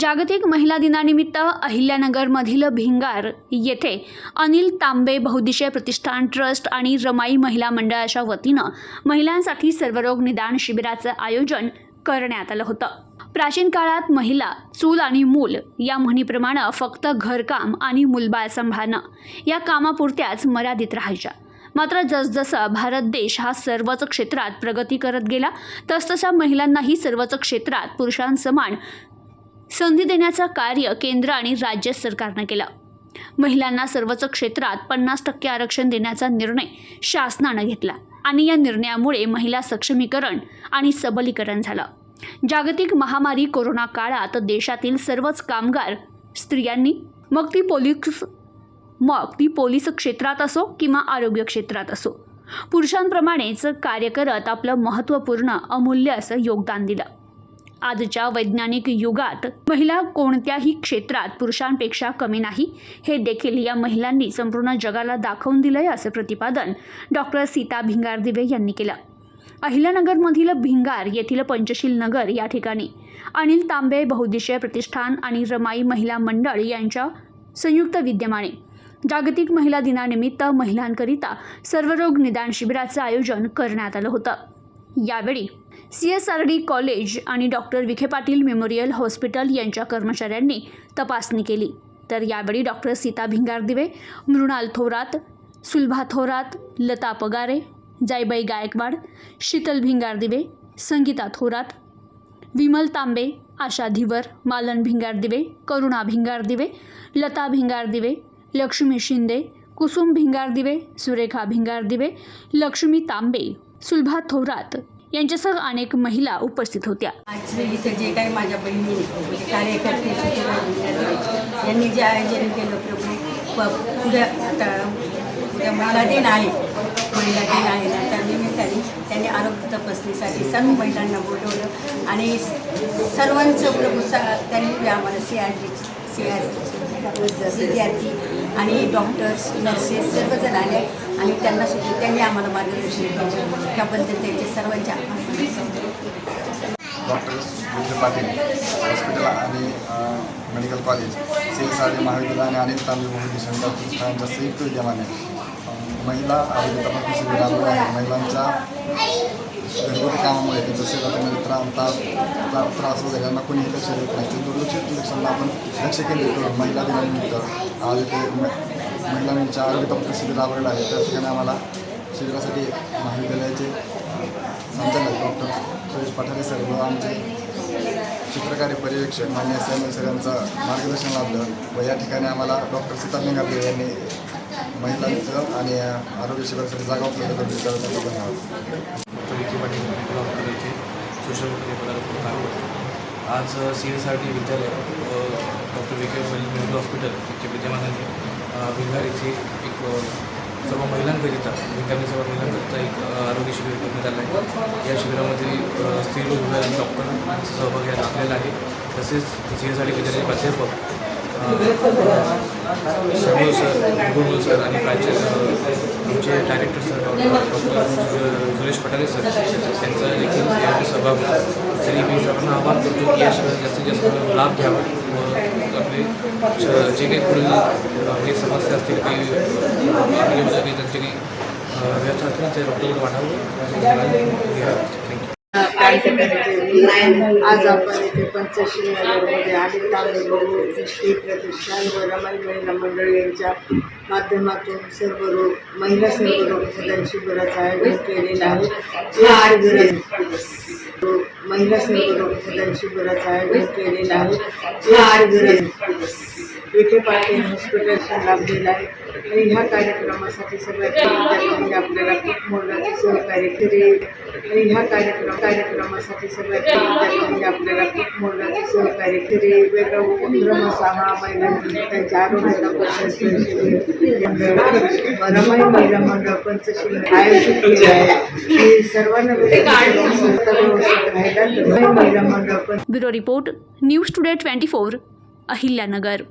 जागतिक महिला दिनानिमित्त अहिल्यानगरमधील भिंगार येथे अनिल तांबे बहुदिशय प्रतिष्ठान ट्रस्ट आणि रमाई महिला मंडळाच्या वतीनं महिलांसाठी सर्वरोग निदान शिबिराचं आयोजन करण्यात आलं होतं. प्राचीन काळात महिला चूल आणि मूल या म्हणीप्रमाणे फक्त घरकाम आणि मुलबाळ सांभाळणं या कामापुरत्याच मर्यादित राहायच्या. मात्र जसजसा भारत देश हा सर्वच क्षेत्रात प्रगती करत गेला तसतशा महिलांनाही सर्वच क्षेत्रात पुरुषांसमान संधी देण्याचं कार्य केंद्र आणि राज्य सरकारनं केलं. महिलांना सर्वच क्षेत्रात पन्नास टक्के आरक्षण देण्याचा निर्णय शासनानं घेतला आणि या निर्णयामुळे महिला सक्षमीकरण आणि सबलीकरण झालं. जागतिक महामारी कोरोना काळात देशातील सर्वच कामगार स्त्रियांनी मग ती पोलीस मग ती पोलीस क्षेत्रात असो किंवा आरोग्य क्षेत्रात असो पुरुषांप्रमाणेच कार्य करत आपलं महत्त्वपूर्ण अमूल्य असं योगदान दिलं. आजच्या वैज्ञानिक युगात महिला कोणत्याही क्षेत्रात पुरुषांपेक्षा कमी नाही. हे देखील या महिलांनी संपूर्ण जगाला दाखवून दिलंय असं प्रतिपादन डॉक्टर सीता भिंगार दिवे यांनी केलं. अहिल्यानगरमधील भिंगार येथील पंचशील नगर या ठिकाणी अनिल तांबे बहुद्देशीय प्रतिष्ठान आणि रमाई महिला मंडळ यांच्या संयुक्त विद्यमाने जागतिक महिला दिनानिमित्त महिलांकरिता सर्वरोग निदान शिबिराचं आयोजन करण्यात आलं होतं. यावेळी C S R D college आणि doctor Vikhe Patil memorial hospital यांच्या कर्मचाऱ्यांनी तपासणी केली. तर यावेळी डॉक्टर सीता भिंगारदिवे मृणाल थोरात सुलभा थोरात लता पगारे जायबाई गायकवाड शीतल भिंगारदिवे संगीता थोरात विमल तांबे आशा धिवर मालन भिंगारदिवे करुणा भिंगारदिवे लता भिंगारदिवे लक्ष्मी शिंदे कुसुम भिंगारदिवे सुरेखा भिंगारदिवे लक्ष्मी तांबे सुलभा थोरात यांच्यासह अनेक महिला उपस्थित होत्या. आज इथं जे काही माझ्या बहिणी म्हणजे कार्यकर्ते यांनी जे आयोजन केलं प्रभू प- उद्या आता उद्या महिला दिन आहे महिला दिन आहे त्या निमित्ताने त्यांनी आरोग्य तपासणीसाठी सर्व महिलांना बोलवलं आणि सर्वांचं प्रभू त्यांनी आम्हाला C R T C R विद्यार्थी आणि डॉक्टर्स नर्सेस सर्वजण आले आणि त्यांना सुद्धा त्यांनी आम्हाला मार्गदर्शन केलं. त्याबद्दल त्यांचे सर्वांच्या डॉक्टर्स विजय पाटील हॉस्पिटल आणि medical college C S R D महाविद्यालय आणि अनेक तांबे बहुदेशन प्रतिष्ठानांच्या संयुक्त विद्यमाने महिला आरोग्य तपासणी शिबिर आलेलं आहे. महिलांच्या घरगुती कामामुळे त्यांच्या शरीरामध्ये त्रास त्रास त्रास त्रास वगैरे यांना कोणी लक्ष देत नाही. ते दुर्लक्षित लक्षांना आपण लक्ष केले महिला दिनानिमित्त आज इथे महिलांच्या आरोग्य तपासणी शिबिर राबवलेलं आहे. त्या ठिकाणी आम्हाला शिबिरासाठी महाविद्यालयाचे संचालक डॉक्टर सुरेश पठारे सर व आमचे चित्रकारी पर्यवेक्षक मान्य सर यांचं मार्गदर्शन लाभलं व या ठिकाणी आम्हाला डॉक्टर सीता निंगारले यांनी महिलांचं आणि आरोग्य शिबिरासाठी जागा उपलब्ध करून दिली धन्यवाद डॉक्टर विखे पाटील हॉस्पिटल येथे सोशल मीडिया काम आज सी एस आर टी विद्यालय doctor Vikhe Patil medical hospital यांच्या विद्यमानाने अ, भिंगार येथे एक सर्व महिलांकरिता भिंगारने सर्व महिलांकरिता एक आरोग्य शिबिर करण्यात आलं आहे. या शिबिरामध्ये स्त्री स्त्रीरोग विभागाचे डॉक्टर सहभाग यात आपल्याला आहे. तसेच सी एस आर टी विद्यालयाचे प्राध्यापक शर्मल सर गुरुमल सर आणि प्राचार्य आमचे director sir doctor Suresh Patale sir त्यांचा देखील यावेळी सहभाग होता. तरी मी सर्वांना आवाहन करतो की या शिबिरात जास्तीत जास्त लाभ घ्यावा व आपले जे काही पुढील अ, काही समस्या असतील काही काही त्यांचे काही व्यवस्था असतील ते डॉक्टरकडे वाढावं. घ्यावं थँक्यू आज आपण इथे पंचशील नगरमध्ये आणि तांबे बघू श्री प्रतिष्ठान व रमाई महिला मंडळ यांच्या माध्यमातून सर्व रोग महिला सर्व रोग निदान शिबिराचं आयोजन केलेलं आहे. या शिबिरात महिला सर्व रोग निदान शिबिराचं आयोजन केलेलं आहे. या शिबिरात विखे पाटील हॉस्पिटलचा लाभ दिला आहे आणि ह्या कार्यक्रमासाठी सगळ्यात पहिल्यांदा म्हणजे आपल्याला खूप मोलाचे सहकार्य केले आणि ह्या कार्यक्रम कार्यक्रमासाठी सगळ्यात पहिल्यांदा म्हणजे आपल्याला खूप मोलाचे सहकार्य केले वेगळा उपक्रम असा हा महिलांनी त्यांच्या आरोग्याला तपासणी रमाई महिला मंडळ पंचशील आयोजित केले आहे. ही सर्वांना राहिला Ramai Mahila Mandal bureau report news today twenty four Ahilyanagar.